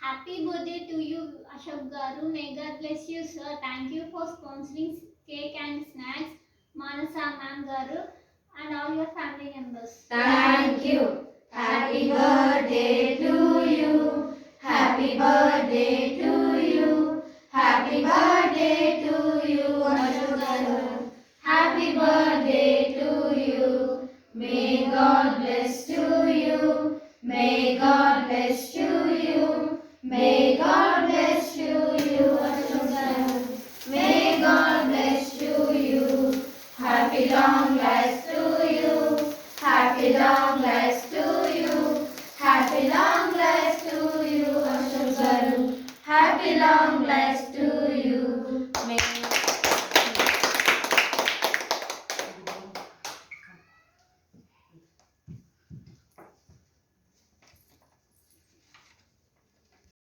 Happy birthday to you, Ashok Garu. May God bless you, sir. Thank you for sponsoring cake and snacks, Manasa Ma'am Garu, and all your family members. Thank you. Happy birthday to you. Happy birthday to you. Happy birthday to you, Ashok Garu. Happy birthday to you. May God bless to you. May God bless you. Happy long life to you. Happy long life to you. Happy long life to you, garu. Happy long life